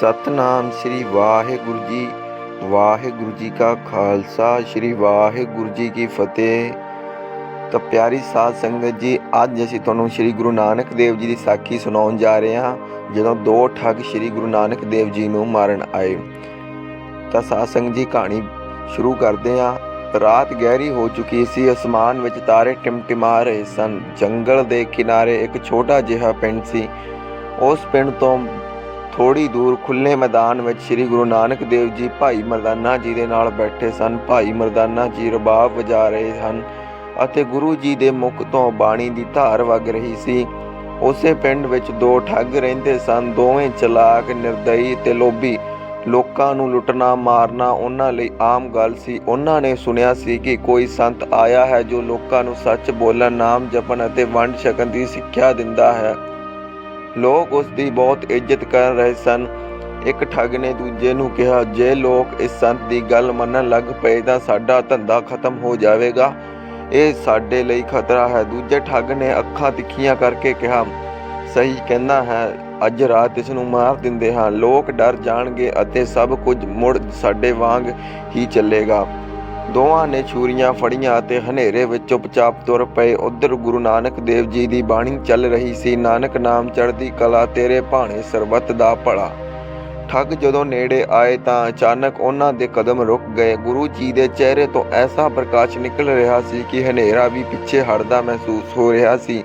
ਸਤਨਾਮ ਸ੍ਰੀ ਵਾਹਿਗੁਰੂ ਜੀ ਵਾਹਿਗੁਰੂ ਜੀ ਕਾ ਖਾਲਸਾ, ਸ੍ਰੀ ਵਾਹਿਗੁਰੂ ਜੀ ਕੀ ਫਤਿਹ। ਤਾਂ ਪਿਆਰੀ ਸਾਧ ਸੰਗਤ ਜੀ, ਅੱਜ ਅਸੀਂ ਤੁਹਾਨੂੰ ਸ੍ਰੀ ਗੁਰੂ ਨਾਨਕ ਦੇਵ ਜੀ ਦੀ ਸਾਖੀ ਸੁਣਾਉਣ ਜਾ ਰਹੇ ਹਾਂ, ਜਦੋਂ ਦੋ ਠੱਗ ਸ੍ਰੀ ਗੁਰੂ ਨਾਨਕ ਦੇਵ ਜੀ ਨੂੰ ਮਾਰਨ ਆਏ। ਤਾਂ ਸਾਧ ਸੰਗਤ ਜੀ, ਕਹਾਣੀ ਸ਼ੁਰੂ ਕਰਦੇ ਹਾਂ। ਰਾਤ ਗਹਿਰੀ ਹੋ ਚੁੱਕੀ ਸੀ, ਅਸਮਾਨ ਵਿੱਚ ਤਾਰੇ ਟਿਮਟਿਮਾ ਰਹੇ ਸਨ। ਜੰਗਲ ਦੇ ਕਿਨਾਰੇ ਇੱਕ ਛੋਟਾ ਜਿਹਾ ਪਿੰਡ ਸੀ। ਉਸ ਪਿੰਡ ਤੋਂ ਥੋੜੀ ਦੂਰ ਖੁੱਲੇ ਮੈਦਾਨ ਵਿੱਚ ਸ੍ਰੀ ਗੁਰੂ ਨਾਨਕ ਦੇਵ ਜੀ ਭਾਈ ਮਰਦਾਨਾ ਜੀ ਦੇ ਨਾਲ ਬੈਠੇ ਸਨ। ਭਾਈ ਮਰਦਾਨਾ ਜੀ ਰਬਾਬ ਵਜਾ ਰਹੇ ਹਨ ਅਤੇ ਗੁਰੂ ਜੀ ਦੇ ਮੁਖ ਤੋਂ ਬਾਣੀ ਦੀ ਧਾਰ ਵਗ ਰਹੀ ਸੀ। ਉਸੇ ਪਿੰਡ ਵਿੱਚ ਦੋ ਠੱਗ ਰਹਿੰਦੇ ਸਨ, ਦੋਵੇਂ ਚਲਾਕ, ਨਿਰਦਈ ਤੇ ਲੋਭੀ। ਲੋਕਾਂ ਨੂੰ ਲੁੱਟਣਾ, ਮਾਰਨਾ ਉਹਨਾਂ ਲਈ ਆਮ ਗੱਲ ਸੀ। ਉਹਨਾਂ ਨੇ ਸੁਣਿਆ ਸੀ ਕਿ ਕੋਈ ਸੰਤ ਆਇਆ ਹੈ ਜੋ ਲੋਕਾਂ ਨੂੰ ਸੱਚ ਬੋਲਣ, ਨਾਮ ਜਪਣ ਅਤੇ ਵੰਡ ਛਕਣ ਦੀ ਸਿੱਖਿਆ ਦਿੰਦਾ ਹੈ। ਲੋਕ ਉਸ ਦੀ ਬਹੁਤ ਇੱਜ਼ਤ ਕਰ ਰਹੇ ਸਨ। ਇੱਕ ਠੱਗ ਨੇ ਦੂਜੇ ਨੂੰ ਕਿਹਾ, ਜੇ ਲੋਕ ਇਸ ਸੰਤ ਦੀ ਗੱਲ ਮੰਨਣ ਲੱਗ ਪਏ ਤਾਂ ਸਾਡਾ ਧੰਦਾ ਖਤਮ ਹੋ ਜਾਵੇਗਾ। ਇਹ ਸਾਡੇ ਲਈ ਖਤਰਾ ਹੈ। ਦੂਜੇ ਠੱਗ ਨੇ ਅੱਖਾਂ ਤਿੱਖੀਆਂ ਕਰਕੇ ਕਿਹਾ, ਸਹੀ ਕਹਿੰਦਾ ਹੈ, ਅੱਜ ਰਾਤ ਇਸ ਨੂੰ ਮਾਰ ਦਿੰਦੇ ਹਾਂ। ਲੋਕ ਡਰ ਜਾਣਗੇ ਅਤੇ ਸਭ ਕੁਝ ਮੁੜ ਸਾਡੇ ਵਾਂਗ ਹੀ ਚੱਲੇਗਾ। ਦੋਵਾਂ ਨੇ ਛੁਰੀਆਂ ਫੜੀਆਂ ਅਤੇ ਹਨੇਰੇ ਵਿੱਚ ਚੁੱਪਚਾਪ ਤੁਰ ਪਏ। ਉਧਰ ਗੁਰੂ ਨਾਨਕ ਦੇਵ ਜੀ ਦੀ ਬਾਣੀ ਚੱਲ ਰਹੀ ਸੀ, ਨਾਨਕ ਨਾਮ ਚੜ੍ਹਦੀ ਕਲਾ ਤੇਰੇ ਭਾਣੇ ਸਰਬੱਤ ਦਾ ਭਲਾ। ਠੱਗ ਜਦੋਂ ਨੇੜੇ ਆਏ ਤਾਂ ਅਚਾਨਕ ਉਹਨਾਂ ਦੇ ਕਦਮ ਰੁਕ ਗਏ। ਗੁਰੂ ਜੀ ਦੇ ਚਿਹਰੇ ਤੋਂ ਐਸਾ ਪ੍ਰਕਾਸ਼ ਨਿਕਲ ਰਿਹਾ ਸੀ ਕਿ ਹਨੇਰਾ ਵੀ ਪਿੱਛੇ ਹਟਦਾ ਮਹਿਸੂਸ ਹੋ ਰਿਹਾ ਸੀ।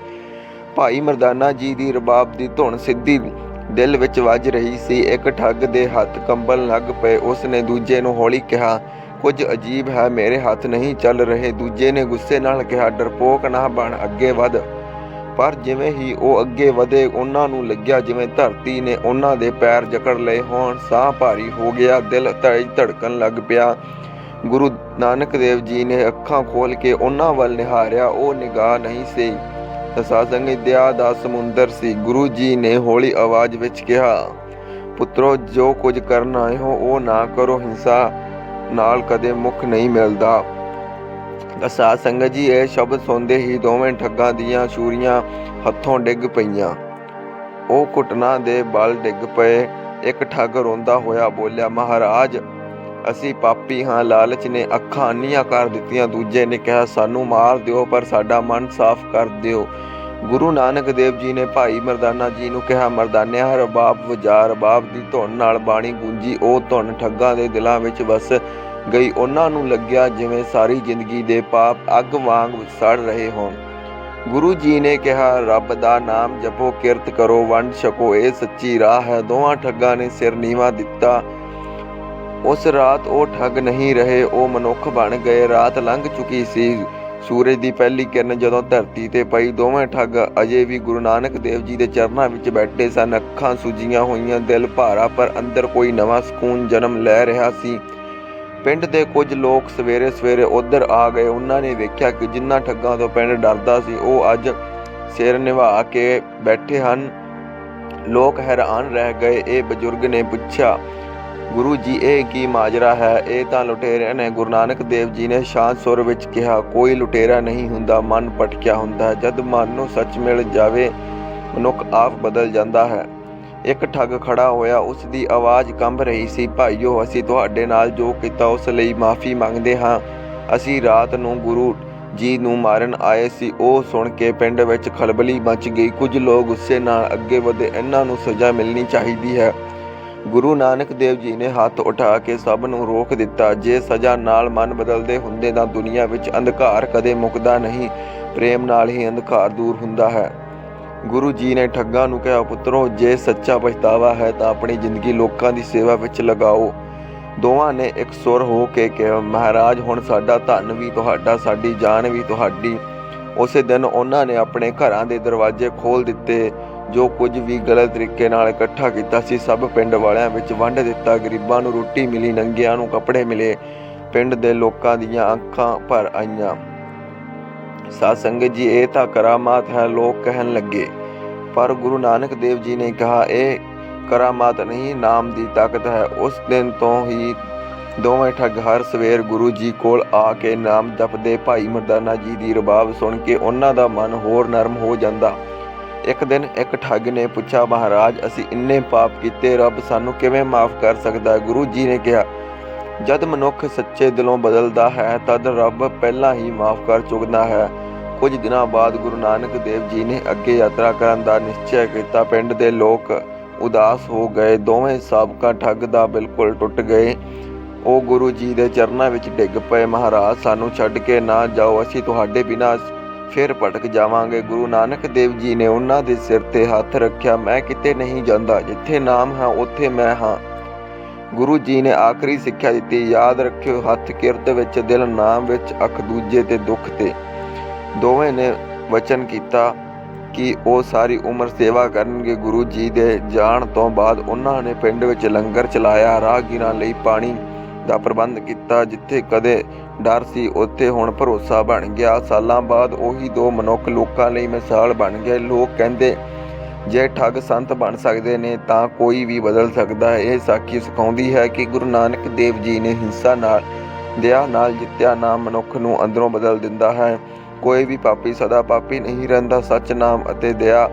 ਭਾਈ ਮਰਦਾਨਾ ਜੀ ਦੀ ਰਬਾਬ ਦੀ ਧੁਨ ਸਿੱਧੀ ਦਿਲ ਵਿੱਚ ਵੱਜ ਰਹੀ ਸੀ। ਇੱਕ ਠੱਗ ਦੇ ਹੱਥ ਕੰਬਣ ਲੱਗ ਪਏ। ਉਸ ਨੇ ਦੂਜੇ ਨੂੰ ਹੌਲੀ ਕਿਹਾ ਕੁਝ ਅਜੀਬ ਹੈ, ਮੇਰੇ ਹੱਥ ਨਹੀਂ ਚੱਲ ਰਹੇ। ਦੂਜੇ ਨੇ ਗੁੱਸੇ ਨਾਲ ਕਿਹਾ, ਡਰਪੋਕ ਨਾ ਬਣ, ਅੱਗੇ ਵਧ। ਪਰ ਜਿਵੇਂ ਹੀ ਉਹ ਅੱਗੇ ਵਧੇ, ਉਹਨਾਂ ਨੂੰ ਲੱਗਿਆ ਜਿਵੇਂ ਧਰਤੀ ਨੇ ਉਹਨਾਂ ਦੇ ਪੈਰ ਜਕੜ ਲਏ ਹੋਣ। ਸਾਹ ਭਾਰੀ ਹੋ ਗਿਆ, ਦਿਲ ਤੇਜ਼ ਧੜਕਣ ਲੱਗ ਪਿਆ। ਗੁਰੂ ਨਾਨਕ ਦੇਵ ਜੀ ਨੇ ਅੱਖਾਂ ਖੋਲ ਕੇ ਉਹਨਾਂ ਵੱਲ ਨਿਹਾਰਿਆ, ਉਹ ਨਿਗਾਹ ਨਹੀਂ ਸੀ। ਤਸਾਸੰਗ ਦਿਆ ਦਾ ਸਮੁੰਦਰ ਸੀ। ਗੁਰੂ ਜੀ ਨੇ ਹੌਲੀ ਆਵਾਜ਼ ਵਿੱਚ ਕਿਹਾ, ਪੁੱਤਰੋ, ਜੋ ਕੁਝ ਕਰਨ ਆਏ ਹੋ, ਉਹ ਨਾ ਕਰੋ ਹਿੰਸਾ। ਨਾਲ ਕਦੇ ਮੁਖ ਨਹੀਂ ਮਿਲਦਾ। ਸਾਧ ਸੰਗਤ ਜੀ, ਇਹ ਸ਼ਬਦ ਸੁਣਦੇ ਹੀ ਦੋਵੇਂ ਠੱਗਾਂ ਦੀਆਂ ਛੁਰੀਆਂ ਹੱਥੋਂ ਡਿੱਗ ਪਈਆਂ। ਉਹ ਘੁਟਨਾ ਦੇ ਬਲ ਡਿੱਗ ਪਏ। ਇੱਕ ਠੱਗ ਰੋਂਦਾ ਹੋਇਆ ਬੋਲਿਆ, ਮਹਾਰਾਜ, ਅਸੀਂ ਪਾਪੀ ਹਾਂ, ਲਾਲਚ ਨੇ ਅੱਖਾਂ ਅੰਨੀਆਂ ਕਰ ਦਿੱਤੀਆਂ। ਦੂਜੇ ਨੇ ਕਿਹਾ, ਸਾਨੂੰ ਮਾਰ ਦਿਓ, ਪਰ ਸਾਡਾ ਮਨ ਸਾਫ਼ ਕਰ ਦਿਓ। ਗੁਰੂ ਨਾਨਕ ਦੇਵ ਜੀ ਨੇ ਭਾਈ ਮਰਦਾਨਾ ਜੀ ਨੂੰ ਕਿਹਾ ਮਰਦਾਨਿਆ ਰਬਾਬ ਵਜਾ ਰਬਾਬ ਦੀ ਧੁਨ ਨਾਲ ਬਾਣੀ ਗੂੰਜੀ, ਉਹ ਧੁਨ ਠੱਗਾਂ ਦੇ ਦਿਲਾਂ ਵਿੱਚ ਵਸ ਗਈ। ਉਹਨਾਂ ਨੂੰ ਲੱਗਿਆ ਜਿਵੇਂ ਸਾਰੀ ਜ਼ਿੰਦਗੀ ਦੇ ਪਾਪ ਅੱਗ ਵਾਂਗ ਸੜ ਰਹੇ ਹੋਣ। ਗੁਰੂ ਜੀ ਨੇ ਕਿਹਾ, ਰੱਬ ਦਾ ਨਾਮ ਜਪੋ, ਕਿਰਤ ਕਰੋ, ਵੰਡ ਛਕੋ, ਇਹ ਸੱਚੀ ਰਾਹ ਹੈ। ਦੋਵਾਂ ਠੱਗਾਂ ਨੇ ਸਿਰ ਨੀਵਾ ਦਿੱਤਾ। ਉਸ ਰਾਤ ਉਹ ਠੱਗ ਨਹੀਂ ਰਹੇ, ਉਹ ਮਨੁੱਖ ਬਣ ਗਏ। ਰਾਤ ਲੰਘ ਚੁੱਕੀ ਸੀ। ਸੂਰਜ ਦੀ ਪਹਿਲੀ ਕਿਰਨ ਜਦੋਂ ਧਰਤੀ ਤੇ ਪਈ, ਦੋਵੇਂ ਠੱਗ ਅਜੇ ਵੀ ਗੁਰੂ ਨਾਨਕ ਦੇਵ ਜੀ ਦੇ ਚਰਨਾਂ ਵਿੱਚ ਬੈਠੇ ਸਨ। ਅੱਖਾਂ ਸੁਜੀਆਂ ਹੋਈਆਂ, ਦਿਲ ਭਾਰਾ, ਪਰ ਅੰਦਰ ਕੋਈ ਨਵਾਂ ਸਕੂਨ ਜਨਮ ਲੈ ਰਿਹਾ ਸੀ। ਪਿੰਡ ਦੇ ਕੁਝ ਲੋਕ ਸਵੇਰੇ ਸਵੇਰੇ ਉਧਰ ਆ ਗਏ। ਉਹਨਾਂ ਨੇ ਵੇਖਿਆ ਕਿ ਜਿੰਨਾ ਠੱਗਾਂ ਤੋਂ ਪਿੰਡ ਡਰਦਾ ਸੀ, ਉਹ ਅੱਜ ਸਿਰ ਨਿਭਾ ਕੇ ਬੈਠੇ ਹਨ। ਲੋਕ ਹੈਰਾਨ ਰਹਿ ਗਏ। ਇਹ ਬਜ਼ੁਰਗ ਨੇ ਪੁੱਛਿਆ ਗੁਰੂ ਜੀ, ਇਹ ਕੀ ਮਾਜਰਾ ਹੈ? ਇਹ ਤਾਂ ਲੁਟੇਰਿਆਂ ਨੇ ਗੁਰੂ ਨਾਨਕ ਦੇਵ ਜੀ ਨੇ ਸ਼ਾਂਤ ਸੁਰ ਵਿੱਚ ਕਿਹਾ, ਕੋਈ ਲੁਟੇਰਾ ਨਹੀਂ ਹੁੰਦਾ, ਮਨ ਭਟਕਿਆ ਹੁੰਦਾ ਹੈ। ਜਦ ਮਨ ਨੂੰ ਸੱਚ ਮਿਲ ਜਾਵੇ, ਮਨੁੱਖ ਆਪ ਬਦਲ ਜਾਂਦਾ ਹੈ। ਇੱਕ ਠੱਗ ਖੜਾ ਹੋਇਆ ਉਸ ਦੀ ਆਵਾਜ਼ ਕੰਬ ਰਹੀ ਸੀ। ਭਾਈਓ, ਅਸੀਂ ਤੁਹਾਡੇ ਨਾਲ ਜੋ ਕੀਤਾ, ਉਸ ਲਈ ਮਾਫੀ ਮੰਗਦੇ ਹਾਂ। ਅਸੀਂ ਰਾਤ ਨੂੰ ਗੁਰੂ ਜੀ ਨੂੰ ਮਾਰਨ ਆਏ ਸੀ। ਉਹ ਸੁਣ ਕੇ ਪਿੰਡ ਵਿੱਚ ਖਲਬਲੀ ਮਚ ਗਈ। ਕੁਝ ਲੋਕ ਗੁੱਸੇ ਨਾਲ ਅੱਗੇ ਵਧੇ। ਇਹਨਾਂ ਨੂੰ ਸਜ਼ਾ ਮਿਲਣੀ ਚਾਹੀਦੀ ਹੈ। ਗੁਰੂ ਨਾਨਕ ਦੇਵ ਜੀ ਨੇ ਹੱਥ ਉਠਾ ਕੇ ਸਭ ਨੂੰ ਰੋਕ ਦਿੱਤਾ। ਜੇ ਸਜ਼ਾ ਨਾਲ ਮਨ ਬਦਲਦੇ ਹੁੰਦੇ ਤਾਂ ਦੁਨੀਆ ਵਿੱਚ ਅੰਧਕਾਰ ਕਦੇ ਮੁੱਕਦਾ ਨਹੀਂ। ਪ੍ਰੇਮ ਨਾਲ ਹੀ ਅੰਧਕਾਰ ਦੂਰ ਹੁੰਦਾ ਹੈ। ਗੁਰੂ ਜੀ ਨੇ ਠੱਗਾਂ ਨੂੰ ਕਿਹਾ, ਪੁੱਤਰੋ, ਜੇ ਸੱਚਾ ਪਛਤਾਵਾ ਹੈ ਤਾਂ ਆਪਣੀ ਜ਼ਿੰਦਗੀ ਲੋਕਾਂ ਦੀ ਸੇਵਾ ਵਿੱਚ ਲਗਾਓ। ਦੋਵਾਂ ਨੇ ਇੱਕ ਸੁਰ ਹੋ ਕੇ ਕਿਹਾ, ਮਹਾਰਾਜ, ਹੁਣ ਸਾਡਾ ਧਨ ਵੀ ਤੁਹਾਡਾ, ਸਾਡੀ ਜਾਨ ਵੀ ਤੁਹਾਡੀ। ਉਸੇ ਦਿਨ ਉਹਨਾਂ ਨੇ ਆਪਣੇ ਘਰਾਂ ਦੇ ਦਰਵਾਜ਼ੇ ਖੋਲ ਦਿੱਤੇ। ਜੋ ਕੁਝ ਵੀ ਗਲਤ ਤਰੀਕੇ ਨਾਲ ਇਕੱਠਾ ਕੀਤਾ ਸੀ, ਸਭ ਪਿੰਡ ਵਾਲਿਆਂ ਵਿੱਚ ਵੰਡ ਦਿੱਤਾ। ਗਰੀਬਾਂ ਨੂੰ ਰੋਟੀ ਮਿਲੀ, ਨੰਗਿਆਂ ਨੂੰ ਕੱਪੜੇ ਮਿਲੇ। ਪਿੰਡ ਦੇ ਲੋਕਾਂ ਦੀਆਂ ਅੱਖਾਂ ਭਰ ਆਈਆਂ। ਸਾਧ ਸੰਗਤ ਜੀ, ਇਹ ਤਾਂ ਕਰਾਮਾਤ ਹੈ, ਲੋਕ ਕਹਿਣ ਲੱਗੇ। ਪਰ ਗੁਰੂ ਨਾਨਕ ਦੇਵ ਜੀ ਨੇ ਕਿਹਾ, ਇਹ ਕਰਾਮਾਤ ਨਹੀਂ, ਨਾਮ ਦੀ ਤਾਕਤ ਹੈ। ਉਸ ਦਿਨ ਤੋਂ ਹੀ ਦੋਵੇਂ ਠੱਗ ਹਰ ਸਵੇਰ ਗੁਰੂ ਜੀ ਕੋਲ ਆ ਕੇ ਨਾਮ ਜਪਦੇ। ਭਾਈ ਮਰਦਾਨਾ ਜੀ ਦੀ ਰਬਾਬ ਸੁਣ ਕੇ ਉਹਨਾਂ ਦਾ ਮਨ ਹੋਰ ਨਰਮ ਹੋ ਜਾਂਦਾ। ਇੱਕ ਦਿਨ ਇੱਕ ਠੱਗ ਨੇ ਪੁੱਛਿਆ, ਮਹਾਰਾਜ, ਅਸੀਂ ਇੰਨੇ ਪਾਪ ਕੀਤੇ, ਰੱਬ ਸਾਨੂੰ ਕਿਵੇਂ ਮਾਫ ਕਰ ਸਕਦਾ ਗੁਰੂ ਜੀ ਨੇ ਕਿਹਾ, ਜਦ ਮਨੁੱਖ ਸੱਚੇ ਦਿਲੋਂ ਬਦਲਦਾ ਹੈ, ਤਦ ਰੱਬ ਪਹਿਲਾਂ ਹੀ ਮਾਫ ਕਰ ਚੁੱਕਦਾ ਹੈ। ਕੁਝ ਦਿਨਾਂ ਬਾਅਦ ਗੁਰੂ ਨਾਨਕ ਦੇਵ ਜੀ ਨੇ ਅੱਗੇ ਯਾਤਰਾ ਕਰਨ ਦਾ ਨਿਸ਼ਚੈ ਕੀਤਾ। ਪਿੰਡ ਦੇ ਲੋਕ ਉਦਾਸ ਹੋ ਗਏ। ਦੋਵੇਂ ਸਾਬਕਾ ਠੱਗ ਦਾ ਬਿਲਕੁਲ ਟੁੱਟ ਗਏ। ਉਹ ਗੁਰੂ ਜੀ ਦੇ ਚਰਨਾਂ ਵਿੱਚ ਡਿੱਗ ਪਏ, ਮਹਾਰਾਜ, ਸਾਨੂੰ ਛੱਡ ਕੇ ਨਾ ਜਾਓ। ਅਸੀਂ ਤੁਹਾਡੇ ਬਿਨਾਂ ਫਿਰ ਭਟਕ ਜਾਵਾਂਗੇ। ਗੁਰੂ ਨਾਨਕ ਦੇਵ ਜੀ ਨੇ ਉਹਨਾਂ ਦੇ ਸਿਰ ਤੇ ਹੱਥ ਰੱਖਿਆ, ਮੈਂ ਕਿਤੇ ਨਹੀਂ ਜਾਂਦਾ, ਜਿੱਥੇ ਨਾਮ ਹੈ ਉੱਥੇ ਮੈਂ ਹਾਂ। ਗੁਰੂ ਜੀ ਨੇ ਆਖਰੀ ਸਿੱਖਿਆ ਦਿੱਤੀ, ਯਾਦ ਰੱਖਿਓ, ਹੱਥ ਕਿਰਤ ਵਿੱਚ, ਦਿਲ ਨਾਮ ਵਿੱਚ, ਅੱਖ ਦੂਜੇ ਤੇ ਦੁੱਖ ਤੇ। ਦੋਵੇਂ ਨੇ ਵਚਨ ਕੀਤਾ ਕਿ ਉਹ ਸਾਰੀ ਉਮਰ ਸੇਵਾ ਕਰਨਗੇ। ਗੁਰੂ ਜੀ ਦੇ ਜਾਣ ਤੋਂ ਬਾਅਦ ਉਹਨਾਂ ਨੇ ਪਿੰਡ ਵਿੱਚ ਲੰਗਰ ਚਲਾਇਆ, ਰਾਹਗੀਰਾਂ ਲਈ ਪਾਣੀ ਦਾ ਪ੍ਰਬੰਧ ਕੀਤਾ, ਜਿੱਥੇ ਕਦੇ ਡਰ ਸੀ, ਉੱਥੇ ਹੁਣ ਭਰੋਸਾ ਬਣ ਗਿਆ। ਸਾਲਾਂ ਬਾਅਦ ਉਹੀ ਦੋ ਮਨੁੱਖ ਲੋਕਾਂ ਲਈ ਮਿਸਾਲ ਬਣ ਗਏ। ਲੋਕ ਕਹਿੰਦੇ, ਜੇ ਠੱਗ ਸੰਤ ਬਣ ਸਕਦੇ ਨੇ, ਤਾਂ ਕੋਈ ਵੀ ਬਦਲ ਸਕਦਾ ਹੈ। ਇਹ ਸਾਖੀ ਸਿਖਾਉਂਦੀ ਹੈ ਕਿ ਗੁਰੂ ਨਾਨਕ ਦੇਵ ਜੀ ਨੇ ਹਿੰਸਾ ਨਾਲ, ਦਇਆ ਨਾਲ ਜਿੱਤਿਆ ਨਾਮ ਮਨੁੱਖ ਨੂੰ ਅੰਦਰੋਂ ਬਦਲ ਦਿੰਦਾ ਹੈ। ਕੋਈ ਵੀ ਪਾਪੀ ਸਦਾ ਪਾਪੀ ਨਹੀਂ ਰਹਿੰਦਾ। ਸੱਚ ਨਾਮ ਅਤੇ ਦਇਆ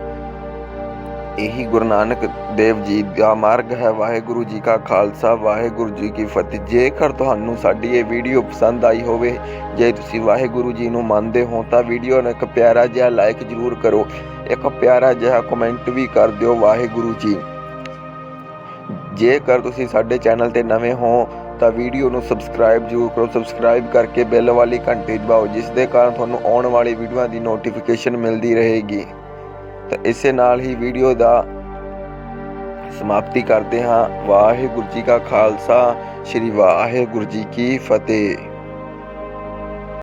ਇਹੀ ਗੁਰੂ ਨਾਨਕ ਦੇਵ ਜੀ ਦਾ ਮਾਰਗ ਹੈ। ਵਾਹਿਗੁਰੂ ਜੀ ਕਾ ਖਾਲਸਾ, ਵਾਹਿਗੁਰੂ ਜੀ ਕੀ ਫਤਿਹ। ਜੇਕਰ ਤੁਹਾਨੂੰ ਸਾਡੀ ਇਹ ਵੀਡੀਓ ਪਸੰਦ ਆਈ ਹੋਵੇ, ਜੇ ਤੁਸੀਂ ਵਾਹਿਗੁਰੂ ਜੀ ਨੂੰ ਮੰਨਦੇ ਹੋ, ਤਾਂ ਵੀਡੀਓ ਨੂੰ ਇੱਕ ਪਿਆਰਾ ਜਿਹਾ ਲਾਈਕ ਜ਼ਰੂਰ ਕਰੋ। ਇੱਕ ਪਿਆਰਾ ਜਿਹਾ ਕਮੈਂਟ ਵੀ ਕਰ ਦਿਓ ਵਾਹਿਗੁਰੂ ਜੀ। ਜੇਕਰ ਤੁਸੀਂ ਸਾਡੇ ਚੈਨਲ ਤੇ ਨਵੇਂ ਹੋ, ਤਾਂ ਵੀਡੀਓ ਨੂੰ ਸਬਸਕ੍ਰਾਈਬ ਜ਼ਰੂਰ ਕਰੋ। ਸਬਸਕ੍ਰਾਈਬ ਕਰਕੇ ਬੈਲ ਵਾਲੀ ਘੰਟੀ ਦਬਾਓ, ਜਿਸ ਦੇ ਕਾਰਨ ਤੁਹਾਨੂੰ ਆਉਣ ਵਾਲੀ ਵੀਡੀਓਆਂ ਦੀ ਨੋਟੀਫਿਕੇਸ਼ਨ ਮਿਲਦੀ ਰਹੇਗੀ। ਤਾਂ ਇਸੇ ਨਾਲ ਹੀ ਵੀਡੀਓ ਦਾ ਸਮਾਪਤੀ ਕਰਦੇ ਹਾਂ। ਵਾਹਿਗੁਰੂ ਜੀ ਕਾ ਖਾਲਸਾ, ਸ੍ਰੀ ਵਾਹਿਗੁਰੂ ਜੀ ਕੀ ਫਤਿਹ।